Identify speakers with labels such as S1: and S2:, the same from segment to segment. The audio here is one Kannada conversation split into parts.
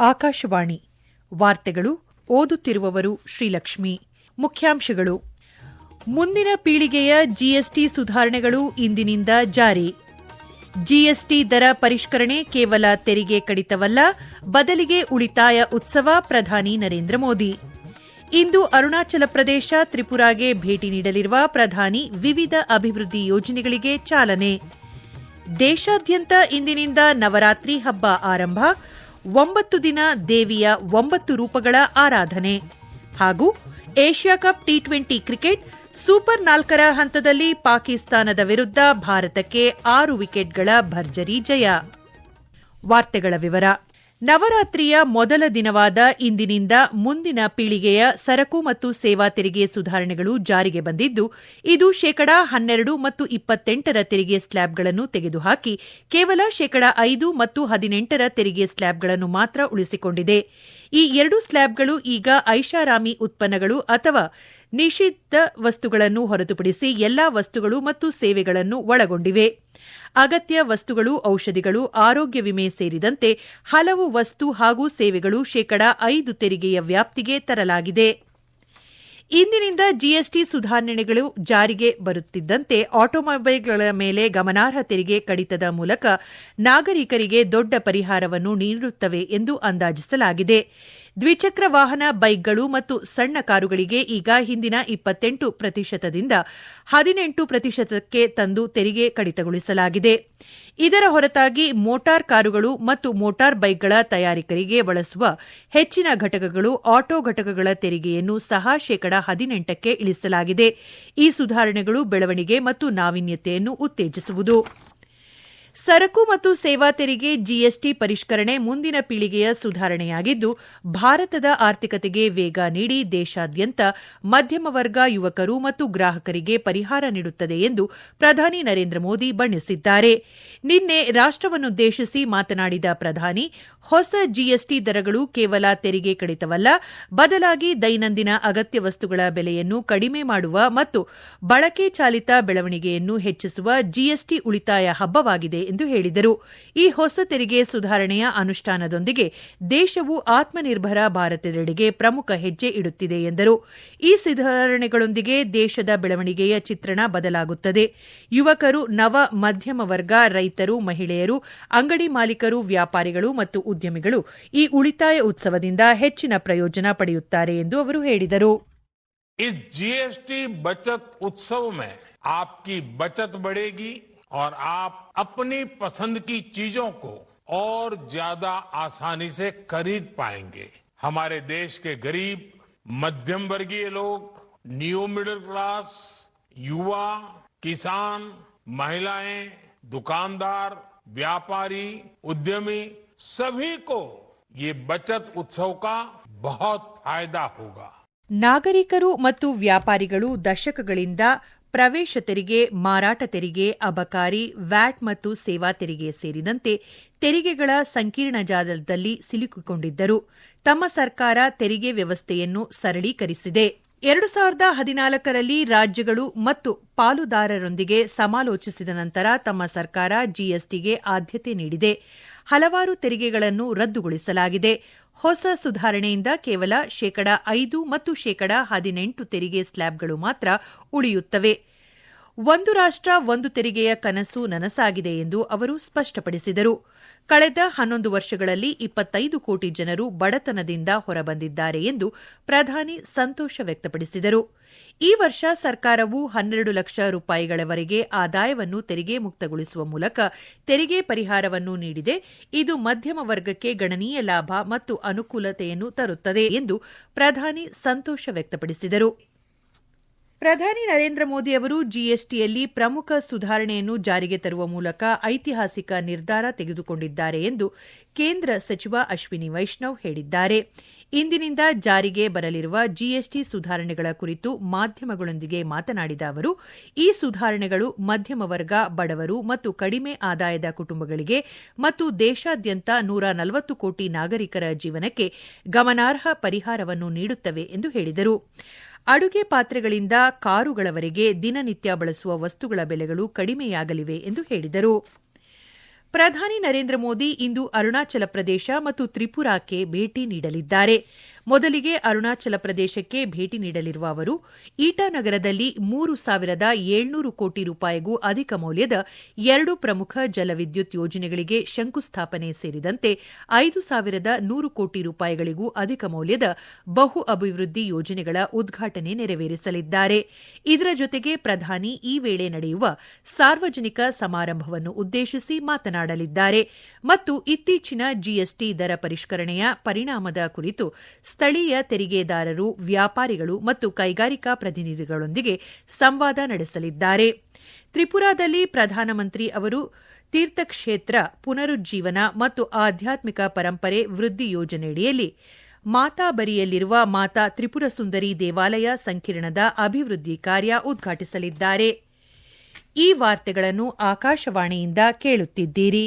S1: ಆಕಾಶವಾಣಿ. ವಾರ್ತೆಗಳು ಓದುತ್ತಿರುವವರು ಶ್ರೀಲಕ್ಷ್ಮಿ. ಮುಖ್ಯಾಂಶಗಳು. ಮುಂದಿನ ಪೀಳಿಗೆಯ ಜಿಎಸ್ಟಿ ಸುಧಾರಣೆಗಳು ಇಂದಿನಿಂದ ಜಾರಿ. ಜಿಎಸ್ಟಿ ದರ ಪರಿಷ್ಕರಣೆ ಕೇವಲ ತೆರಿಗೆ ಕಡಿತವಲ್ಲ, ಬದಲಿಗೆ ಉಳಿತಾಯ ಉತ್ಸವ ಪ್ರಧಾನಿ ನರೇಂದ್ರ ಮೋದಿ. ಇಂದು ಅರುಣಾಚಲ ಪ್ರದೇಶ ತ್ರಿಪುರಾಗೆ ಭೇಟಿ ನೀಡಲಿರುವ ಪ್ರಧಾನಿ ವಿವಿಧ ಅಭಿವೃದ್ಧಿ ಯೋಜನೆಗಳಿಗೆ ಚಾಲನೆ. ದೇಶಾದ್ಯಂತ ಇಂದಿನಿಂದ ನವರಾತ್ರಿ ಹಬ್ಬ ಆರಂಭ ಒಂಬತ್ತು ದಿನ ದೇವಿಯ ಒಂಬತ್ತು ರೂಪಗಳ ಆರಾಧನೆ. ಹಾಗೂ Asia cup T twenty cricket super ನಾಲ್ಕರ ಹಂತದಲ್ಲಿ ಪಾಕಿಸ್ತಾನದ ವಿರುದ್ಧ ಭಾರತಕ್ಕೆ ಆರು ವಿಕೆಟ್ಗಳ ಭರ್ಜರಿ ಜಯ. ವಾರ್ತೆಗಳ ವಿವರ. ನವರಾತ್ರಿಯ ಮೊದಲ ದಿನವಾದ ಇಂದಿನಿಂದ ಮುಂದಿನ ಪೀಳಿಗೆಯ ಸರಕು ಮತ್ತು ಸೇವಾ ತೆರಿಗೆ ಸುಧಾರಣೆಗಳು ಜಾರಿಗೆ ಬಂದಿದ್ದು, ಇದು ಶೇಕಡಾ ಹನ್ನೆರಡು ಮತ್ತು ಇಪ್ಪತ್ತೆಂಟರ ತೆರಿಗೆ ಸ್ಲ್ಯಾಬ್ಗಳನ್ನು ತೆಗೆದುಹಾಕಿ, ಕೇವಲ ಶೇಕಡಾ ಐದು ಮತ್ತು ಹದಿನೆಂಟರ ತೆರಿಗೆ ಸ್ಲ್ಯಾಬ್ಗಳನ್ನು ಮಾತ್ರ ಉಳಿಸಿಕೊಂಡಿದೆ. ಈ ಎರಡು ಸ್ಲ್ಯಾಬ್ಗಳು ಈಗ ಐಷಾರಾಮಿ ಉತ್ಪನ್ನಗಳು ಅಥವಾ ನಿಷಿದ್ಧ ವಸ್ತುಗಳನ್ನು ಹೊರತುಪಡಿಸಿ ಎಲ್ಲಾ ವಸ್ತುಗಳು ಮತ್ತು ಸೇವೆಗಳನ್ನು ಒಳಗೊಂಡಿವೆ. ಅಗತ್ಯ ವಸ್ತುಗಳು, ಔಷಧಿಗಳು, ಆರೋಗ್ಯ ವಿಮೆ ಸೇರಿದಂತೆ ಹಲವು ವಸ್ತು ಹಾಗೂ ಸೇವೆಗಳು ಶೇಕಡಾ ಐದು ತೆರಿಗೆಯ ವ್ಯಾಪ್ತಿಗೆ ತರಲಾಗಿದೆ. ಇಂದಿನಿಂದ ಜಿಎಸ್ಟಿ ಸುಧಾರಣೆಗಳು ಜಾರಿಗೆ ಬರುತ್ತಿದ್ದಂತೆ ಆಟೋಮೊಬೈಲ್ಗಳ ಮೇಲೆ ಗಮನಾರ್ಹ ತೆರಿಗೆ ಕಡಿತದ ಮೂಲಕ ನಾಗರಿಕರಿಗೆ ದೊಡ್ಡ ಪರಿಹಾರವನ್ನು ನೀಡುತ್ತವೆ ಎಂದು ಅಂದಾಜಿಸಲಾಗಿದೆ. ದ್ವಿಚಕ್ರ ವಾಹನ, ಬೈಕ್ಗಳು ಮತ್ತು ಸಣ್ಣ ಕಾರುಗಳಿಗೆ ಈಗ ಹಿಂದಿನ ಇಪ್ಪತ್ತೆಂಟು ಪ್ರತಿಶತದಿಂದ ಹದಿನೆಂಟು ಪ್ರತಿಶತಕ್ಕೆ ತಂದು ತೆರಿಗೆ ಕಡಿತಗೊಳಿಸಲಾಗಿದೆ. ಇದರ ಹೊರತಾಗಿ ಮೋಟಾರ್ ಕಾರುಗಳು ಮತ್ತು ಮೋಟಾರ್ ಬೈಕ್ಗಳ ತಯಾರಿಕರಿಗೆ ಬಳಸುವ ಹೆಚ್ಚಿನ ಘಟಕಗಳು ಆಟೋ ಘಟಕಗಳ ತೆರಿಗೆಯನ್ನು ಸಹ ಶೇಕಡಾ ಹದಿನೆಂಟಕ್ಕೆ ಇಳಿಸಲಾಗಿದೆ. ಈ ಸುಧಾರಣೆಗಳು ಬೆಳವಣಿಗೆ ಮತ್ತು ನಾವೀನ್ಯತೆಯನ್ನು ಉತ್ತೇಜಿಸುವುದು. ಸರಕು ಮತ್ತು ಸೇವಾ ತೆರಿಗೆ ಜಿಎಸ್ಟಿ ಪರಿಷ್ಕರಣೆ ಮುಂದಿನ ಪೀಳಿಗೆಯ ಸುಧಾರಣೆಯಾಗಿದ್ದು, ಭಾರತದ ಆರ್ಥಿಕತೆಗೆ ವೇಗ ನೀಡಿ ದೇಶಾದ್ಯಂತ ಮಧ್ಯಮ ವರ್ಗ ಯುವಕರು ಮತ್ತು ಗ್ರಾಹಕರಿಗೆ ಪರಿಹಾರ ನೀಡುತ್ತದೆ ಎಂದು ಪ್ರಧಾನಿ ನರೇಂದ್ರ ಮೋದಿ ಬಣ್ಣಿಸಿದ್ದಾರೆ. ನಿನ್ನೆ ರಾಷ್ಟವನ್ನುದ್ದೇಶಿಸಿ ಮಾತನಾಡಿದ ಪ್ರಧಾನಿ, ಹೊಸ ಜಿಎಸ್ಟಿ ದರಗಳು ಕೇವಲ ತೆರಿಗೆ ಕಡಿತವಲ್ಲ, ಬದಲಾಗಿ ದೈನಂದಿನ ಅಗತ್ಯ ವಸ್ತುಗಳ ಬೆಲೆಯನ್ನು ಕಡಿಮೆ ಮಾಡುವ ಮತ್ತು ಬಳಕೆ ಚಾಲಿತ ಬೆಳವಣಿಗೆಯನ್ನು ಹೆಚ್ಚಿಸುವ ಜಿಎಸ್ಟಿ ಉಳಿತಾಯ ಹಬ್ಬವಾಗಿದೆ ಎಂದು ಹೇಳಿದರು ಈ ಹೊಸ ತೆರಿಗೆ ಸುಧಾರಣೆಯ ಅನುಷ್ಠಾನದೊಂದಿಗೆ ದೇಶವು ಆತ್ಮನಿರ್ಭರ ಭಾರತದೆಡೆಗೆ ಪ್ರಮುಖ ಹೆಜ್ಜೆ ಇಡುತ್ತಿದೆ ಎಂದರು ಈ ಸುಧಾರಣೆಗಳೊಂದಿಗೆ ದೇಶದ ಬೆಳವಣಿಗೆಯ ಚಿತ್ರಣ ಬದಲಾಗುತ್ತದೆ ಯುವಕರು ನವ ಮಧ್ಯಮ ವರ್ಗ ರೈತರು ಮಹಿಳೆಯರು ಅಂಗಡಿ ಮಾಲೀಕರು ವ್ಯಾಪಾರಿಗಳು ಮತ್ತು ಉದ್ಯಮಿಗಳು ಈ ಉಳಿತಾಯ ಉತ್ಸವದಿಂದ ಹೆಚ್ಚಿನ ಪ್ರಯೋಜನ ಪಡೆಯುತ್ತಾರೆ ಎಂದು ಅವರು ಹೇಳಿದರು
S2: इस जीएसटी बचत उत्सव में आपकी बचत बढ़ेगी और आप अपनी पसंद की चीजों को और ज्यादा आसानी से खरीद पाएंगे हमारे देश के गरीब मध्यम वर्गीय लोग न्यू मिडिल क्लास युवा किसान महिलाएं दुकानदार व्यापारी उद्यमी सभी को ये बचत उत्सव का बहुत फायदा होगा
S1: ನಾಗರಿಕರು ಮತ್ತು ವ್ಯಾಪಾರಿಗಳು ದಶಕಗಳಿಂದ ಪ್ರವೇಶ ತೆರಿಗೆ, ಮಾರಾಟ ತೆರಿಗೆ, ಅಬಕಾರಿ, ವ್ಯಾಟ್ ಮತ್ತು ಸೇವಾ ತೆರಿಗೆ ಸೇರಿದಂತೆ ತೆರಿಗೆಗಳ ಸಂಕೀರ್ಣ ಜಾಲದಲ್ಲಿ ಸಿಲುಕಿಕೊಂಡಿದ್ದರು. ತಮ್ಮ ಸರ್ಕಾರ ತೆರಿಗೆ ವ್ಯವಸ್ಥೆಯನ್ನು ಸರಳೀಕರಿಸಿದೆ. ಎರಡು ಸಾವಿರದ ಹದಿನಾಲ್ಕರಲ್ಲಿ ರಾಜ್ಯಗಳು ಮತ್ತು ಪಾಲುದಾರರೊಂದಿಗೆ ಸಮಾಲೋಚಿಸಿದ ನಂತರ ತಮ್ಮ ಸರ್ಕಾರ ಜಿಎಸ್ಟಿಗೆ ಆದ್ಯತೆ ನೀಡಿದೆ. ಹಲವಾರು ತೆರಿಗೆಗಳನ್ನು ರದ್ದುಗೊಳಿಸಲಾಗಿದೆ. ಹೊಸ ಸುಧಾರಣೆಯಿಂದ ಕೇವಲ ಶೇಕಡಾ ಐದು ಮತ್ತು ಶೇಕಡಾ ಹದಿನೆಂಟು ತೆರಿಗೆ ಸ್ಲ್ಯಾಬ್ಗಳು ಮಾತ್ರ ಉಳಿಯುತ್ತವೆ. ಒಂದು ರಾಷ್ಟ ಒಂದು ತೆರಿಗೆಯ ಕನಸು ನನಸಾಗಿದೆ ಎಂದು ಅವರು ಸ್ಪಷ್ಟಪಡಿಸಿದರು. ಕಳೆದ ಹನ್ನೊಂದು ವರ್ಷಗಳಲ್ಲಿ ಇಪ್ಪತ್ತೈದು ಕೋಟಿ ಜನರು ಬಡತನದಿಂದ ಹೊರಬಂದಿದ್ದಾರೆ ಎಂದು ಪ್ರಧಾನಿ ಸಂತೋಷ ವ್ಯಕ್ತಪಡಿಸಿದರು. ಈ ವರ್ಷ ಸರ್ಕಾರವು ಹನ್ನೆರಡು ಲಕ್ಷ ರೂಪಾಯಿಗಳವರೆಗೆ ಆದಾಯವನ್ನು ತೆರಿಗೆ ಮುಕ್ತಗೊಳಿಸುವ ಮೂಲಕ ತೆರಿಗೆ ಪರಿಹಾರವನ್ನು ನೀಡಿದೆ. ಇದು ಮಧ್ಯಮ ವರ್ಗಕ್ಕೆ ಗಣನೀಯ ಲಾಭ ಮತ್ತು ಅನುಕೂಲತೆಯನ್ನು ತರುತ್ತದೆ ಎಂದು ಪ್ರಧಾನಿ ಸಂತೋಷ ವ್ಯಕ್ತಪಡಿಸಿದರು. ಪ್ರಧಾನಿ ನರೇಂದ್ರ ಮೋದಿ ಅವರು ಜಿಎಸ್ಟಿಯಲ್ಲಿ ಪ್ರಮುಖ ಸುಧಾರಣೆಯನ್ನು ಜಾರಿಗೆ ತರುವ ಮೂಲಕ ಐತಿಹಾಸಿಕ ನಿರ್ಧಾರ ತೆಗೆದುಕೊಂಡಿದ್ದಾರೆ ಎಂದು ಕೇಂದ್ರ ಸಚಿವ ಅಶ್ವಿನಿ ವೈಷ್ಣವ್ ಹೇಳಿದ್ದಾರೆ. ಇಂದಿನಿಂದ ಜಾರಿಗೆ ಬರಲಿರುವ ಜಿಎಸ್ಟಿ ಸುಧಾರಣೆಗಳ ಕುರಿತು ಮಾಧ್ಯಮಗಳೊಂದಿಗೆ ಮಾತನಾಡಿದ ಅವರು, ಈ ಸುಧಾರಣೆಗಳು ಮಧ್ಯಮ ವರ್ಗ, ಬಡವರು ಮತ್ತು ಕಡಿಮೆ ಆದಾಯದ ಕುಟುಂಬಗಳಿಗೆ ಮತ್ತು ದೇಶಾದ್ಯಂತ ನೂರ ನಲವತ್ತು ಕೋಟಿ ನಾಗರಿಕರ ಜೀವನಕ್ಕೆ ಗಮನಾರ್ಹ ಪರಿಹಾರವನ್ನು ನೀಡುತ್ತವೆ ಎಂದು ಹೇಳಿದರು. ಅಡುಗೆ ಪಾತ್ರೆಗಳಿಂದ ಕಾರುಗಳವರೆಗೆ ದಿನನಿತ್ಯ ಬಳಸುವ ವಸ್ತುಗಳ ಬೆಲೆಗಳು ಕಡಿಮೆಯಾಗಲಿವೆ ಎಂದು ಹೇಳಿದರು. ಪ್ರಧಾನಿ ನರೇಂದ್ರ ಮೋದಿ ಇಂದು ಅರುಣಾಚಲ ಪ್ರದೇಶ ಮತ್ತು ತ್ರಿಪುರಾಕ್ಕೆ ಭೇಟಿ ನೀಡಲಿದ್ದಾರೆ. ಮೊದಲಿಗೆ ಅರುಣಾಚಲ ಪ್ರದೇಶಕ್ಕೆ ಭೇಟಿ ನೀಡಲಿರುವ ಅವರು, ಈಟಾನಗರದಲ್ಲಿ ಮೂರು ಸಾವಿರದ ಏಳ್ನೂರು ಕೋಟಿ ರೂಪಾಯಿಗೂ ಅಧಿಕ ಮೌಲ್ಯದ ಎರಡು ಪ್ರಮುಖ ಜಲವಿದ್ಯುತ್ ಯೋಜನೆಗಳಿಗೆ ಶಂಕುಸ್ಥಾಪನೆ ಸೇರಿದಂತೆ ಐದು ಸಾವಿರದ ನೂರು ಕೋಟಿ ರೂಪಾಯಿಗಳಿಗೂ ಅಧಿಕ ಮೌಲ್ಯದ ಬಹು ಅಭಿವೃದ್ಧಿ ಯೋಜನೆಗಳ ಉದ್ಘಾಟನೆ ನೆರವೇರಿಸಲಿದ್ದಾರೆ. ಇದರ ಜೊತೆಗೆ ಪ್ರಧಾನಿ ಈ ವೇಳೆ ನಡೆಯುವ ಸಾರ್ವಜನಿಕ ಸಮಾರಂಭವನ್ನು ಉದ್ದೇಶಿಸಿ ಮಾತನಾಡಲಿದ್ದಾರೆ. ಮತ್ತು ಇತ್ತೀಚಿನ ಜಿಎಸ್ಟಿ ದರ ಪರಿಷ್ಕರಣೆಯ ಪರಿಣಾಮದ ಕುರಿತು ಸ್ಥಳೀಯ ತೆರಿಗೆದಾರರು, ವ್ಯಾಪಾರಿಗಳು ಮತ್ತು ಕೈಗಾರಿಕಾ ಪ್ರತಿನಿಧಿಗಳೊಂದಿಗೆ ಸಂವಾದ ನಡೆಸಲಿದ್ದಾರೆ. ತ್ರಿಪುರಾದಲ್ಲಿ ಪ್ರಧಾನಮಂತ್ರಿ ಅವರು ತೀರ್ಥಕ್ಷೇತ್ರ ಪುನರುಜ್ಜೀವನ ಮತ್ತು ಆಧ್ಯಾತ್ಮಿಕ ಪರಂಪರೆ ವೃದ್ಧಿ ಯೋಜನೆಯಡಿಯಲ್ಲಿ ಮಾತಾಬರಿಯಲ್ಲಿರುವ ಮಾತಾ ತ್ರಿಪುರ ಸುಂದರಿ ದೇವಾಲಯ ಸಂಕೀರ್ಣದ ಅಭಿವೃದ್ಧಿ ಕಾರ್ಯ ಉದ್ಘಾಟಿಸಲಿದ್ದಾರೆ. ಈ ವಾರ್ತೆಗಳನ್ನು ಆಕಾಶವಾಣಿಯಿಂದ ಕೇಳುತ್ತಿದ್ದೀರಿ.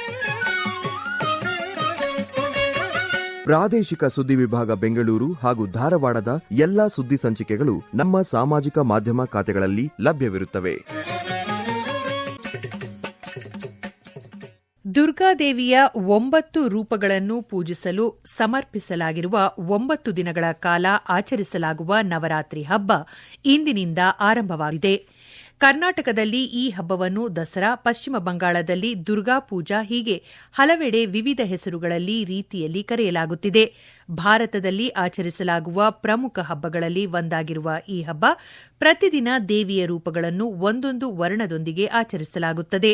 S3: ಪ್ರಾದೇಶಿಕ ಸುದ್ದಿ ವಿಭಾಗ ಬೆಂಗಳೂರು ಹಾಗೂ ಧಾರವಾಡದ ಎಲ್ಲಾ ಸುದ್ದಿ ಸಂಚಿಕೆಗಳು ನಮ್ಮ ಸಾಮಾಜಿಕ ಮಾಧ್ಯಮ ಖಾತೆಗಳಲ್ಲಿ ಲಭ್ಯವಿರುತ್ತವೆ.
S1: ದುರ್ಗಾದೇವಿಯ ಒಂಬತ್ತು ರೂಪಗಳನ್ನು ಪೂಜಿಸಲು ಸಮರ್ಪಿಸಲಾಗಿರುವ ಒಂಬತ್ತು ದಿನಗಳ ಕಾಲ ಆಚರಿಸಲಾಗುವ ನವರಾತ್ರಿ ಹಬ್ಬ ಇಂದಿನಿಂದ ಆರಂಭವಾಗಿದೆ. ಕರ್ನಾಟಕದಲ್ಲಿ ಈ ಹಬ್ಬವನ್ನು ದಸರಾ, ಪಶ್ಚಿಮ ಬಂಗಾಳದಲ್ಲಿ ದುರ್ಗಾ ಪೂಜಾ ಹೀಗೆ ಹಲವೆಡೆ ವಿವಿಧ ಹೆಸರುಗಳಲ್ಲಿ ರೀತಿಯಲ್ಲಿ ಕರೆಯಲಾಗುತ್ತಿದೆ. ಭಾರತದಲ್ಲಿ ಆಚರಿಸಲಾಗುವ ಪ್ರಮುಖ ಹಬ್ಬಗಳಲ್ಲಿ ಒಂದಾಗಿರುವ ಈ ಹಬ್ಬ ಪ್ರತಿದಿನ ದೇವಿಯ ರೂಪಗಳನ್ನು ಒಂದೊಂದು ವರ್ಣದೊಂದಿಗೆ ಆಚರಿಸಲಾಗುತ್ತದೆ.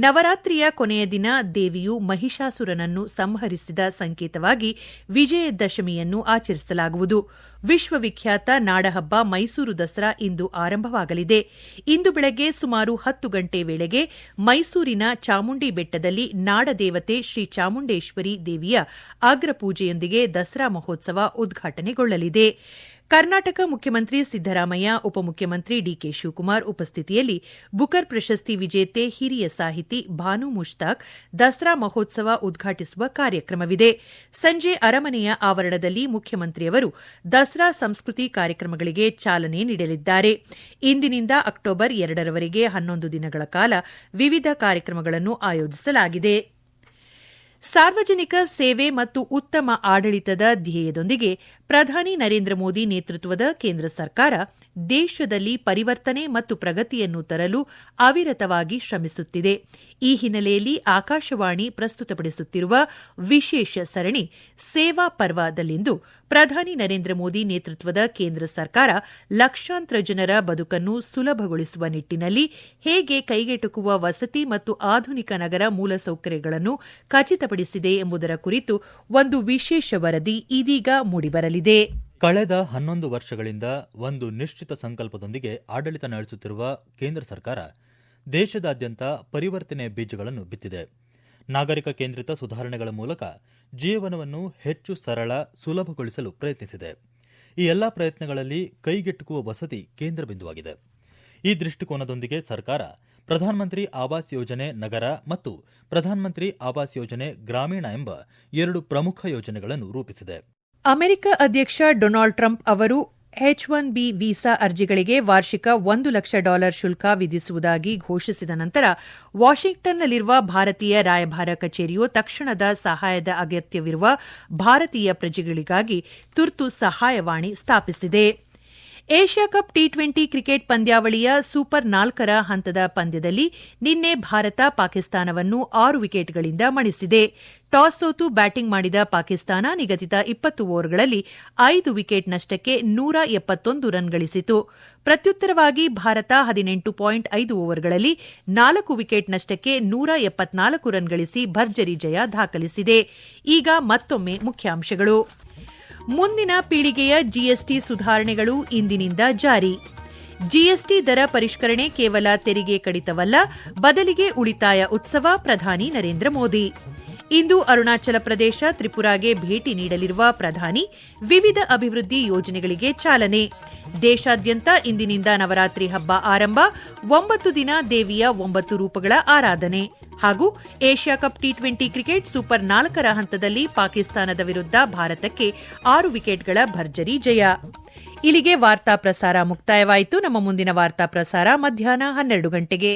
S1: ನವರಾತ್ರಿಯ ಕೊನೆಯ ದಿನ ದೇವಿಯು ಮಹಿಷಾಸುರನನ್ನು ಸಂಹರಿಸಿದ ಸಂಕೇತವಾಗಿ ವಿಜಯದಶಮಿಯನ್ನು ಆಚರಿಸಲಾಗುವುದು. ವಿಶ್ವವಿಖ್ಯಾತ ನಾಡಹಬ್ಬ ಮೈಸೂರು ದಸರಾ ಇಂದು ಆರಂಭವಾಗಲಿದೆ. ಇಂದು ಬೆಳಗ್ಗೆ ಸುಮಾರು ಹತ್ತು ಗಂಟೆ ವೇಳೆಗೆ ಮೈಸೂರಿನ ಚಾಮುಂಡಿ ಬೆಟ್ಟದಲ್ಲಿ ನಾಡದೇವತೆ ಶ್ರೀ ಚಾಮುಂಡೇಶ್ವರಿ ದೇವಿಯ ಅಗ್ರಪೂಜೆಯೊಂದಿಗೆ ದಸರಾ ಮಹೋತ್ಸವ ಉದ್ಘಾಟನೆಗೊಳ್ಳಲಿದೆ. ಕರ್ನಾಟಕ ಮುಖ್ಯಮಂತ್ರಿ ಸಿದ್ದರಾಮಯ್ಯ, ಉಪಮುಖ್ಯಮಂತ್ರಿ ಡಿಕೆ ಶಿವಕುಮಾರ್ ಉಪಸ್ಥಿತಿಯಲ್ಲಿ ಬುಕರ್ ಪ್ರಶಸ್ತಿ ವಿಜೇತೆ ಹಿರಿಯ ಸಾಹಿತಿ ಭಾನು ಮುಷ್ತಾಕ್ ದಸರಾ ಮಹೋತ್ಸವ ಉದ್ಘಾಟಿಸುವ ಕಾರ್ಯಕ್ರಮವಿದೆ. ಸಂಜೆ ಅರಮನೆಯ ಆವರಣದಲ್ಲಿ ಮುಖ್ಯಮಂತ್ರಿಯವರು ದಸರಾ ಸಂಸ್ಕೃತಿ ಕಾರ್ಯಕ್ರಮಗಳಿಗೆ ಚಾಲನೆ ನೀಡಲಿದ್ದಾರೆ. ಇಂದಿನಿಂದ ಅಕ್ಟೋಬರ್ ಎರಡರವರೆಗೆ ಹನ್ನೊಂದು ದಿನಗಳ ಕಾಲ ವಿವಿಧ ಕಾರ್ಯಕ್ರಮಗಳನ್ನು ಆಯೋಜಿಸಲಾಗಿದೆ. ಸಾರ್ವಜನಿಕ ಸೇವೆ ಮತ್ತು ಉತ್ತಮ ಆಡಳಿತದ ಧ್ಯೇಯದೊಂದಿಗೆ ಪ್ರಧಾನಿ ನರೇಂದ್ರ ಮೋದಿ ನೇತೃತ್ವದ ಕೇಂದ್ರ ಸರ್ಕಾರ ದೇಶದಲ್ಲಿ ಪರಿವರ್ತನೆ ಮತ್ತು ಪ್ರಗತಿಯನ್ನು ತರಲು ಅವಿರತವಾಗಿ ಶ್ರಮಿಸುತ್ತಿದೆ. ಈ ಹಿನ್ನೆಲೆಯಲ್ಲಿ ಆಕಾಶವಾಣಿ ಪ್ರಸ್ತುತಪಡಿಸುತ್ತಿರುವ ವಿಶೇಷ ಸರಣಿ ಸೇವಾ ಪರ್ವದಲ್ಲಿಂದು ಪ್ರಧಾನಿ ನರೇಂದ್ರ ಮೋದಿ ನೇತೃತ್ವದ ಕೇಂದ್ರ ಸರ್ಕಾರ ಲಕ್ಷಾಂತರ ಜನರ ಬದುಕನ್ನು ಸುಲಭಗೊಳಿಸುವ ನಿಟ್ಟಿನಲ್ಲಿ ಹೇಗೆ ಕೈಗೆಟುಕುವ ವಸತಿ ಮತ್ತು ಆಧುನಿಕ ನಗರ ಮೂಲಸೌಕರ್ಯಗಳನ್ನು ಖಚಿತಪಡಿಸಿದೆ ಎಂಬುದರ ಕುರಿತು ಒಂದು ವಿಶೇಷ ವರದಿ ಇದೀಗ ಮೂಡಿಬರಲಿದೆ.
S4: ಕಳೆದ ಹನ್ನೊಂದು ವರ್ಷಗಳಿಂದ ಒಂದು ನಿಶ್ಚಿತ ಸಂಕಲ್ಪದೊಂದಿಗೆ ಆಡಳಿತ ನಡೆಸುತ್ತಿರುವ ಕೇಂದ್ರ ಸರ್ಕಾರ ದೇಶದಾದ್ಯಂತ ಪರಿವರ್ತನೆ ಬೀಜಗಳನ್ನು ಬಿತ್ತಿದೆ. ನಾಗರಿಕ ಕೇಂದ್ರಿತ ಸುಧಾರಣೆಗಳ ಮೂಲಕ ಜೀವನವನ್ನು ಹೆಚ್ಚು ಸರಳ, ಸುಲಭಗೊಳಿಸಲು ಪ್ರಯತ್ನಿಸಿದೆ. ಈ ಎಲ್ಲಾ ಪ್ರಯತ್ನಗಳಲ್ಲಿ ಕೈಗೆಟುಕುವ ವಸತಿ ಕೇಂದ್ರ ಬಿಂದುವಾಗಿದೆ. ಈ ದೃಷ್ಟಿಕೋನದೊಂದಿಗೆ ಸರ್ಕಾರ ಪ್ರಧಾನಮಂತ್ರಿ ಆವಾಸ್ ಯೋಜನೆ ನಗರ ಮತ್ತು ಪ್ರಧಾನಮಂತ್ರಿ ಆವಾಸ್ ಯೋಜನೆ ಗ್ರಾಮೀಣ ಎಂಬ ಎರಡು ಪ್ರಮುಖ ಯೋಜನೆಗಳನ್ನು ರೂಪಿಸಿದೆ.
S1: ಅಮೆರಿಕ ಅಧ್ಯಕ್ಷ ಡೊನಾಲ್ಡ್ ಟ್ರಂಪ್ ಅವರು ಎಚ್ ಒನ್ ಬಿ ವೀಸಾ ಅರ್ಜಿಗಳಿಗೆ ವಾರ್ಷಿಕ ಒಂದು ಲಕ್ಷ ಡಾಲರ್ ಶುಲ್ಕ ವಿಧಿಸುವುದಾಗಿ ಘೋಷಿಸಿದ ನಂತರ ವಾಷಿಂಗ್ಟನ್ನಲ್ಲಿರುವ ಭಾರತೀಯ ರಾಯಭಾರ ಕಚೇರಿಯು ತಕ್ಷಣದ ಸಹಾಯದ ಅಗತ್ಯವಿರುವ ಭಾರತೀಯ ಪ್ರಜೆಗಳಿಗಾಗಿ ತುರ್ತು ಸಹಾಯವಾಣಿ ಸ್ಥಾಪಿಸಿದೆ. Asia cup T twenty cricket ಪಂದ್ಯಾವಳಿಯ ಸೂಪರ್ ನಾಲ್ಕರ ಹಂತದ ಪಂದ್ಯದಲ್ಲಿ ನಿನ್ನೆ ಭಾರತ ಪಾಕಿಸ್ತಾನವನ್ನು ಆರು ವಿಕೆಟ್ಗಳಿಂದ ಮಣಿಸಿದೆ. ಟಾಸ್ ಸೋತು ಬ್ಯಾಟಿಂಗ್ ಮಾಡಿದ ಪಾಕಿಸ್ತಾನ ನಿಗದಿತ ಇಪ್ಪತ್ತು ಓವರ್ಗಳಲ್ಲಿ ಐದು ವಿಕೆಟ್ ನಷ್ಟಕ್ಕೆ ನೂರ ಎಪ್ಪತ್ತೊಂದು ರನ್ ಗಳಿಸಿತು. ಪ್ರತ್ಯುತ್ತರವಾಗಿ ಭಾರತ ಹದಿನೆಂಟು ಪಾಯಿಂಟ್ ಐದು ಓವರ್ಗಳಲ್ಲಿ ನಾಲ್ಕು ವಿಕೆಟ್ ನಷ್ಟಕ್ಕೆ ನೂರ ಎಪ್ಪತ್ನಾಲ್ಕು ರನ್ ಗಳಿಸಿ ಭರ್ಜರಿ ಜಯ ದಾಖಲಿಸಿದೆ. ಈಗ ಮತ್ತೊಮ್ಮೆ ಮುಖ್ಯಾಂಶಗಳು. ಮುಂದಿನ ಪೀಳಿಗೆಯ ಜಿಎಸ್ಟಿ ಸುಧಾರಣೆಗಳು ಇಂದಿನಿಂದ ಜಾರಿ. ಜಿಎಸ್ಟಿ ದರ ಪರಿಷ್ಕರಣೆ ಕೇವಲ ತೆರಿಗೆ ಕಡಿತವಲ್ಲ, ಬದಲಿಗೆ ಉಳಿತಾಯ ಉತ್ಸವ ಪ್ರಧಾನಿ ನರೇಂದ್ರ ಮೋದಿ. ಇಂದು ಅರುಣಾಚಲ ಪ್ರದೇಶ ತ್ರಿಪುರಾಗೆ ಭೇಟಿ ನೀಡಲಿರುವ ಪ್ರಧಾನಿ ವಿವಿಧ ಅಭಿವೃದ್ಧಿ ಯೋಜನೆಗಳಿಗೆ ಚಾಲನೆ. ದೇಶಾದ್ಯಂತ ಇಂದಿನಿಂದ ನವರಾತ್ರಿ ಹಬ್ಬ ಆರಂಭ, ಒಂಬತ್ತು ದಿನ ದೇವಿಯ ಒಂಬತ್ತು ರೂಪಗಳ ಆರಾಧನೆ. ಹಾಗೂ Asia cup T twenty cricket super ನಾಲ್ಕರ ಹಂತದಲ್ಲಿ ಪಾಕಿಸ್ತಾನದ ವಿರುದ್ಧ ಭಾರತಕ್ಕೆ ಆರು ವಿಕೆಟ್ಗಳ ಭರ್ಜರಿ ಜಯ. ಇಲ್ಲಿಗೆ ವಾರ್ತಾ ಪ್ರಸಾರ ಮುಕ್ತಾಯವಾಯಿತು. ನಮ್ಮ ಮುಂದಿನ ವಾರ್ತಾ ಪ್ರಸಾರ ಮಧ್ಯಾಹ್ನ ಹನ್ನೆರಡು ಗಂಟೆಗೆ.